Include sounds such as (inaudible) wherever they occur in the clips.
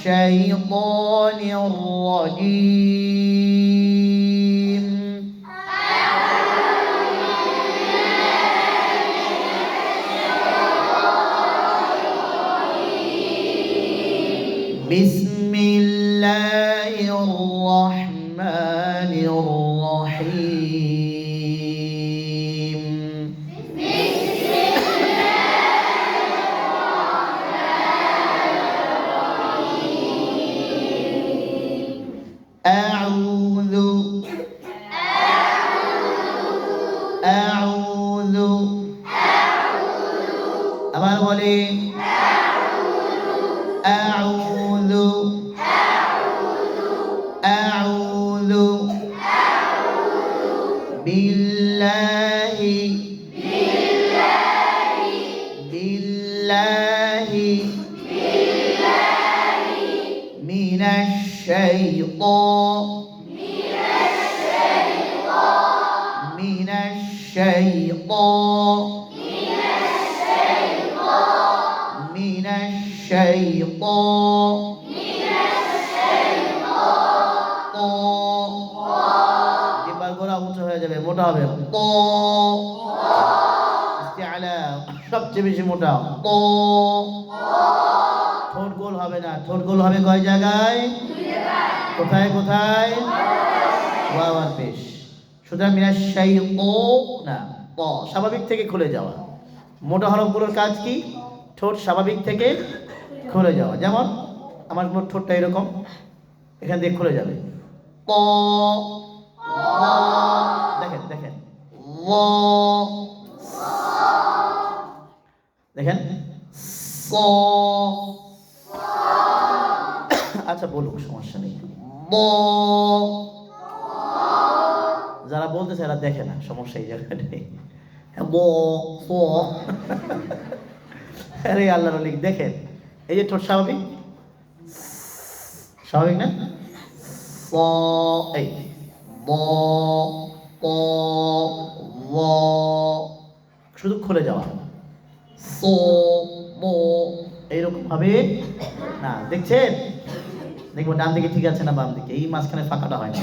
الشيطان الرجيم. And الشيطان من الشيطان জিব্বার গোড়া উঁচু হয়ে যাবে মোটা হবে ত ইস্তিআলা সবচেয়ে বেশি মোটা ত ঠোঁট গোল হবে না ঠোঁট গোল হবে কয় জায়গায় কোথায় কোথায় ওয়াওয়ার পেশ সুতরাং মিনাশ শাই ও না প স্বাভাবিক থেকে খুলে যাওয়া। মোটা হরফগুলোর কাজ কি? ঠোঁট স্বাভাবিক থেকে খুলে যাওয়া। যেমন, আমার ঠোঁটটা এরকম, এখান দিয়ে খুলে যাবে। প দেখেন দেখেন। দেখেন। স আচ্ছা বলুক সমস্যা নেই। যারা বলতেছে এরা দেখে না সমস্যা এই জায়গাটাই হ্যাঁ, আরে আল্লাহ লিখ দেখেন এই যে ঠোঁট স্বাভাবিক? স্বাভাবিক না? এই শুধু খুলে যাওয়া। এইরকম ভাবে। না দেখছেন? দেখব ডান দিকে ঠিক আছে না বাম দিকে? এই মাঝখানে ফাঁকাটা হয় না।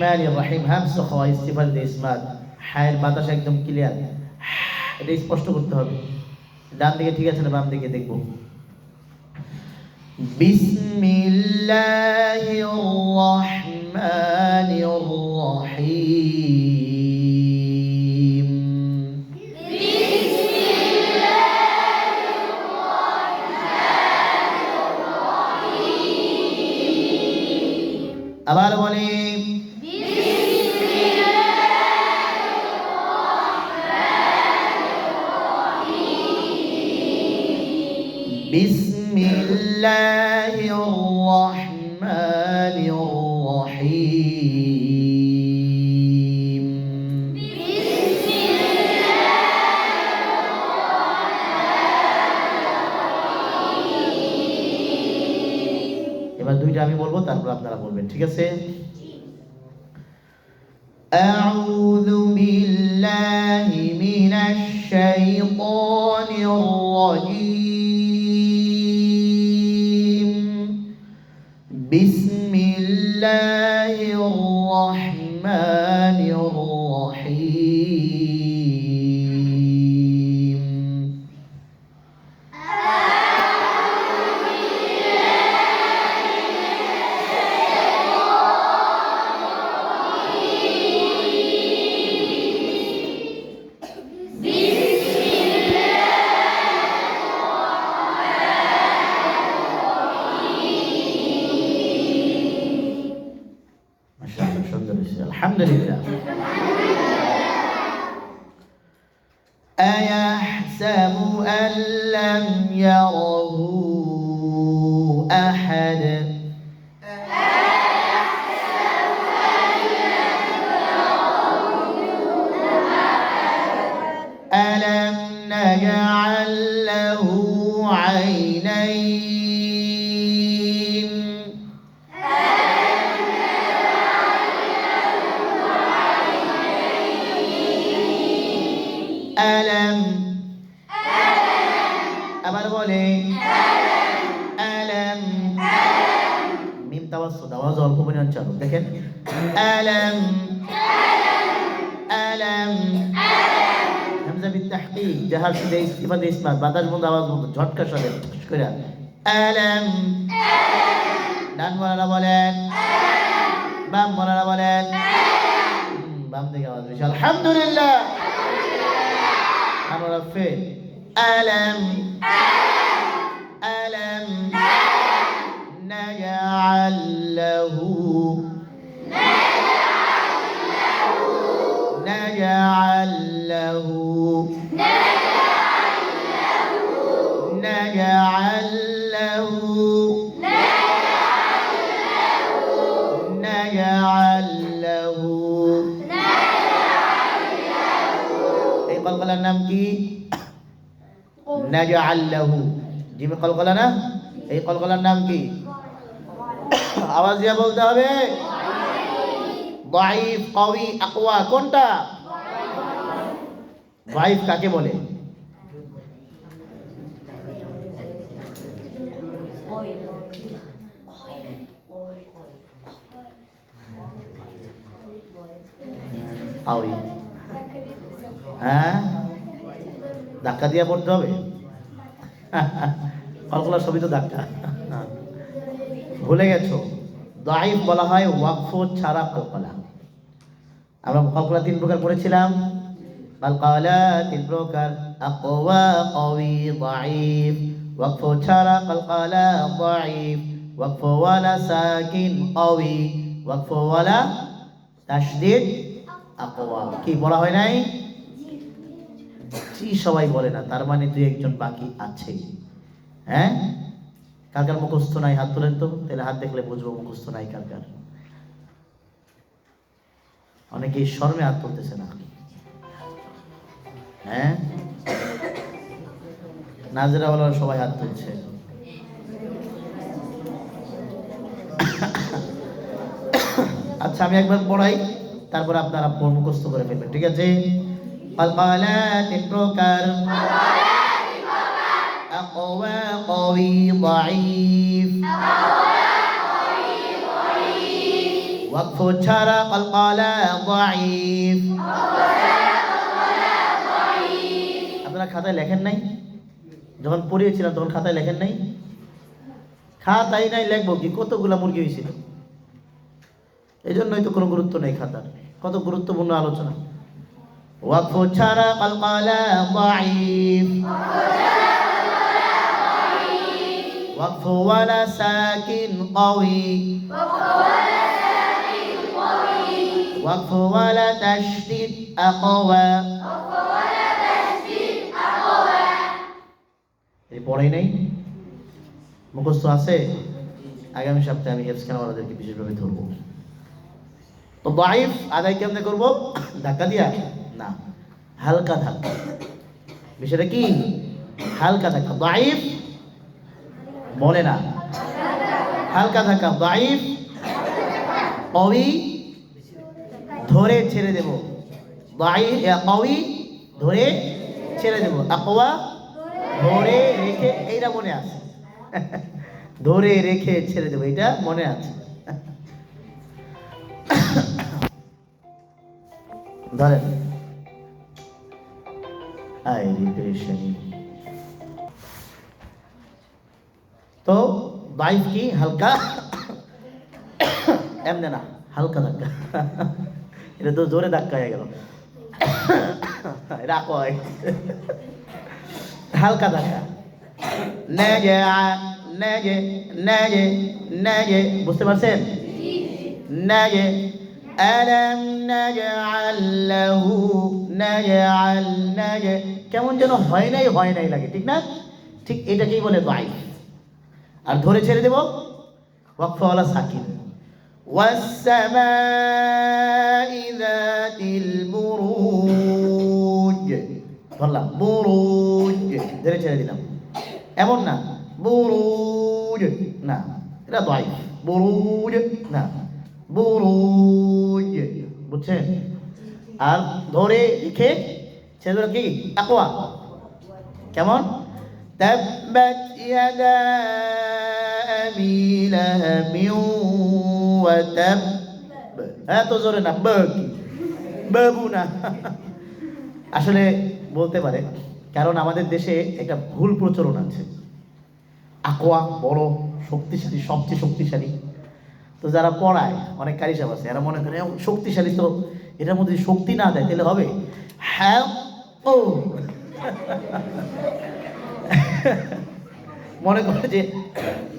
রহমান রহিম ইস্তিফার দিয়ে ইসমাত হায়ের বাতাস একদম ক্লিয়ার এটা স্পষ্ট করতে হবে। ডান দিকে ঠিক আছে না বাম দিকে দেখব। বিসমিল্লাহির রহমানির রহিম। আবার বলি الله الرحمن الرحيم এবার দুইটা আমি বলবো তারপর আপনারা বলবেন ঠিক আছে أعوذ بالله من الشيطان الرجيم لله. أيحسب أن لم يره أحد؟ ألم نجعل له عينين؟ ألم ألم হামজা বিতাহকিক যাহার সাথে ইস্তিফাদে ইসমাত বাতাস বন্ধ আওয়াজ বন্ধ ঝটকার সাথে ঠুস করে ألم ডান বলারা বলেন বাম বলারা বলেন হুম, বাম দিকে আওয়াজ বেশি আলহামদুলিল্লাহ আমরা ফেল ألم ألم نجعل له নাজাআল্লাহু এই কলকলার নাম কি? নাজাআল্লাহু জিমে কলকলা না? এই কলকলার নাম কি? আওয়াজ দিয়ে বলতে হবে। দাইফ, কওয়ি, আকওয়া, কোনটা? দাইফ কাকে বলে? কাওয়ি হ্যাঁ? ধাক্কা দিয়ে পড়তে হবে? কলকলা সবই তো ধাক্কা। ভুলে গেছো? দাইফ বলা হয় ওয়াকফ ছাড়া কলকলা আমরা কলকলা তিন প্রকার পড়েছিলাম। কলকলা তিন প্রকার, আকওয়া, কওয়ি, দাইফ। ওয়াকফ ছাড়া কলকলা দাইফ। ওয়াকফ ওয়ালা সাকিন, কওয়ি। ওয়াকফ ওয়ালা তাশদীদ আকওয়া কি বলা হয় নাই? কি সবাই বলে না, তার মানে দুই একজন বাকি আছে হ্যাঁ? কার কার মুখস্থ নাই, হাত তোলেন তো, তাহলে হাত দেখলে বুঝব মুখস্থ নাই কার কার অনেকেই শর্মে হাত তুলতেছে না। হ্যাঁ? নাজরা বলার সবাই হাত তুলছে। আচ্ছা আমি একবার পড়াই। তারপর আপনারা মুখস্থ করে ফেলবেন ঠিক আছে কলকলা তিন প্রকার أقوى قوي ضعيف وقف ছাড়া কলকলা ضعيف আপনারা খাতায় লেখেন নাই যখন পড়িয়েছিলাম তখন খাতায় লেখেন নাই খাতাই নাই লেখবো কি কতগুলা মুরগি হয়েছিল এই জন্যই তো কোনো গুরুত্ব নেই খাতার কত গুরুত্বপূর্ণ আলোচনা ওয়াকফ ছাড়া কলকলা ضعيف وقف ولا ساكن قوي وقف ولا تشديد أقوى এই পড়াই নাই মুখস্থ আছে আগামী সপ্তাহে আমি হেফস খানাওয়ালাদেরকে বিশেষভাবে ধরবো তো দাইফ আদায় কেমনে করব? ধাক্কা দিয়া? না, হালকা ধাক্কা। বিষয়টা কি? হালকা ধাক্কা। দাইফ বলে না। হালকা ধাক্কা। দাইফ কবি ধরে ছেড়ে দেব। কবি ধরে ছেড়ে দেব। আকওয়া ধরে রেখে, এইটা মনে আছে। ধরে রেখে ছেড়ে দেবো। এটা মনে আছে। ধরেন। আই রিপ্রেশনি তো বাইক কি হালকা? এমনি না, হালকা ধাক্কা। এটা তো জোরে ধাক্কা হয়ে গেল। রাখো হালকা ধাক্কা। নেজে নেজে নেজে নেজে বুঝতে পারছেন? নেজে ألم نجعل له نجعل نج কেমন যেন হয় নাই হয় নাই লাগে ঠিক না ঠিক এটাকেই বলে বাই আর ধরে ছেড়ে দেব ওয়াকফওয়ালা সাকিন والسماء ذات البروج ধরলাম বুরুজ ধরে ছেড়ে দিলাম এমন না বুরুজ না এটা দয় বুরুজ না বুরুজ বুঝছেন আর ধরে লিখে ছেড়ে দিল কি আকোয়া কেমন تبت يدا أبي لهب وتب এত জোরে না বকি বাবু না (laughs) আসলে বলতে পারে কারণ আমাদের দেশে একটা ভুল প্রচলন আছে আকোয়া বড় শক্তিশালী সবচেয়ে শক্তিশালী তো যারা পড়ায়, অনেক কারি সাহেব আছে, এরা মনে করে শক্তিশালী তো এটার মধ্যে শক্তি না দেয়, তাহলে হবে? হ্যাঁ ও। মনে করে যে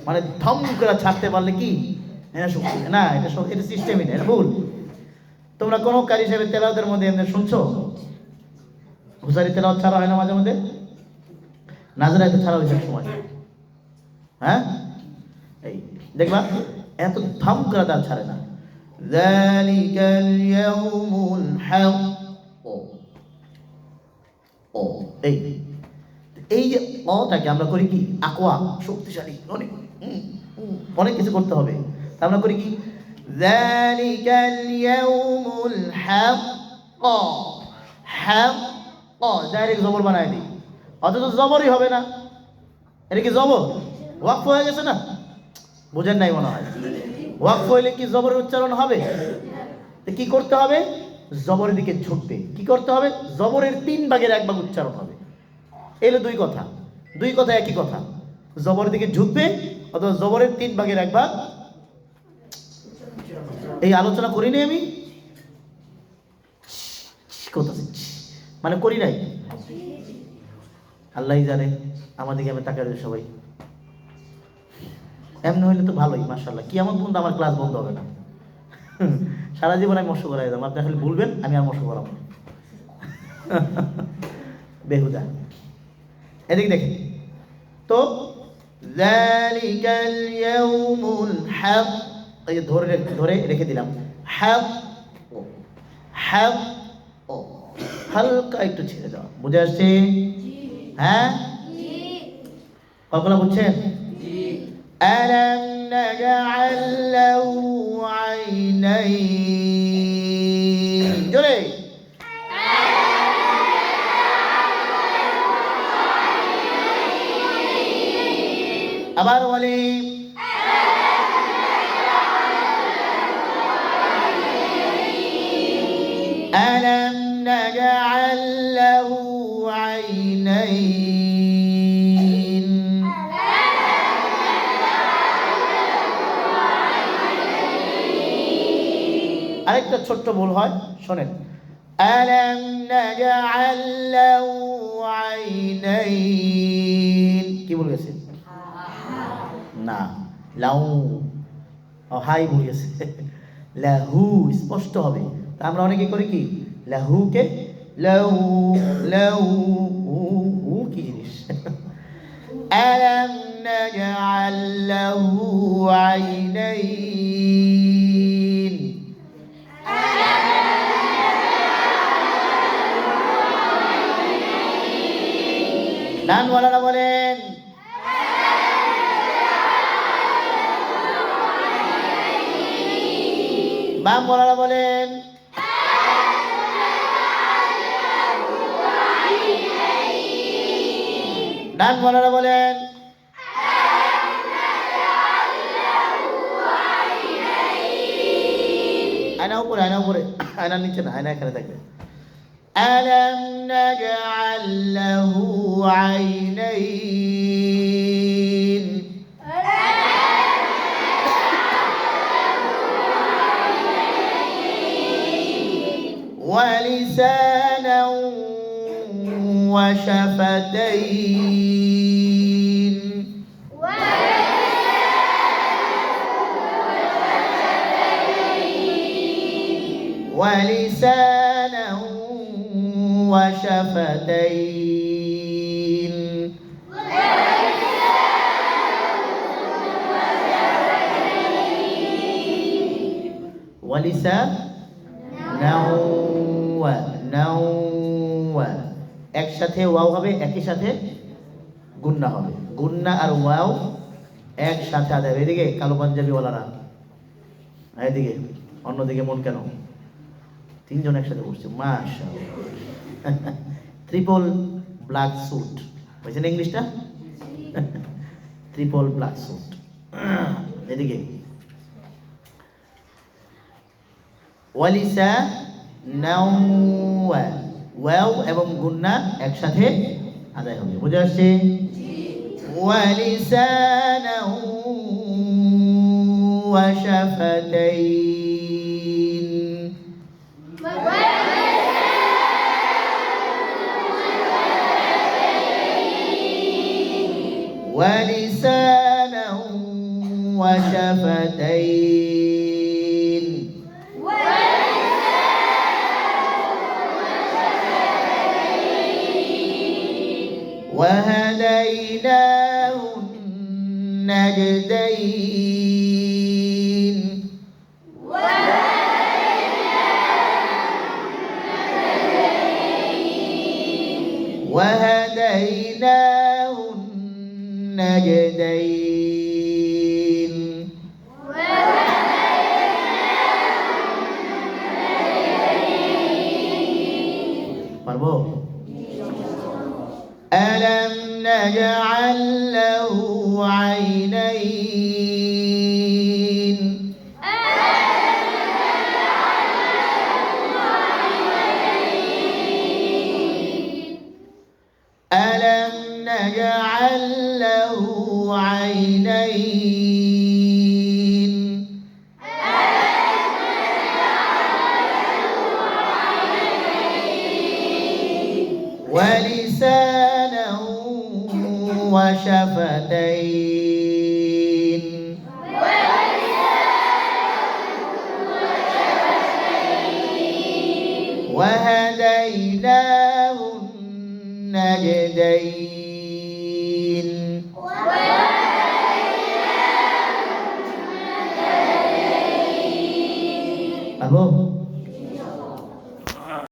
মানে ধম করে ছাড়তে পারলে কি? এটা শক্তি না, এটা এটা সিস্টেমই না ভুল। তোমরা কোনো কারি সাহেবের তেলাওয়াতের মধ্যে এমনি শুনছো? হুসারি তেলাওয়াত ছাড়া হয় না মাঝে মধ্যে? নাজরা এত ছাড়া হয়েছে সময় হ্যাঁ? এই, দেখবা? এত থাম করে তার ছাড়ে না ذلك اليوم الحق ও এই এই যে অটাকে আমরা করি কি আকোয়া শক্তিশালী অনেক হুম, হুম, অনেক কিছু করতে হবে তা আমরা করি কি ذلك اليوم الحق হ্যাঁ ও ডাইরেক্ট জবর বানায় দিই অথচ জবরই হবে না এটা কি জবর ওয়াকফ হয়ে গেছে না বুঝেন নাই মনে হয়। ওয়াকফ হইলে কি জবরের উচ্চারণ হবে? কি করতে হবে? জবরের দিকে ঝুঁকতে। কি করতে হবে? জবরের তিন ভাগের এক ভাগ উচ্চারণ হবে। এলো দুই কথা। দুই কথা একই কথা। জবরের দিকে ঝুঁকবে অথবা জবরের তিন ভাগের এক ভাগ এই আলোচনা করিনি আমি? মানে করি নাই? আল্লাহই জানে। আমাদেরকে আমি তাকাই সবাই। এমনি হইলে তো ভালোই মার্শাল্লাহ কি আমার বন্ধু আমার ক্লাস বন্ধ হবে না? (laughs) সারা জীবন আমি মৎস্য করা যাব আপনি আসলে ভুলবেন আমি আর মৎস্য করাবো (laughs) বেহুদা। এদিক দেখি তো এই যে ধরে ধরে রেখে দিলাম। হ্যাপ ও। হ্যাপ ও। হালকা একটু ছেড়ে দেওয়া বুঝে আসছে? হ্যাঁ? কল্পনা বুঝছেন? ألم نجعل له عينين জোরে আবার বলি ألم نجعل له عينين ছোট্ট ভুল হয় শোনেন ألم نجعل له عينين কি ভুল গেছে না লাউ ও হাই ভুল গেছে লাহু স্পষ্ট হবে তা আমরা অনেকে করি কি লাহুকে লাউ লাউ উ উ কি জিনিস ألم نجعل له عينين ডানওয়ালারা বলেন আয়না উপরে আয়না উপরে আয়নার নিচে না আয়না এখানে থাকবে ألم نجعل له عينين ولسانا وشفتين. ولسانا وشفتين. ولسانا ونوى একসাথে ওয়াও হবে, একই সাথে গুন্না হবে। গুন্না আর ওয়াও একসাথে আদায় হবে। এদিকে কালো পাঞ্জাবি ওয়ালারা, আর এদিকে অন্যদিকে মন কেন? তিনজন একসাথে বসছে মাশা ট্রিপল ব্ল্যাক স্যুট বুঝছেন ইংলিশটা? ট্রিপল ব্ল্যাক স্যুট এদিকে। ওয়ালিসা নাও ওয়াও এবং গুন্না একসাথে আদায় হবে বুঝে আসছে ولسانا وشفتين ولسانا وشفتين وهديناه النجدين وشفتين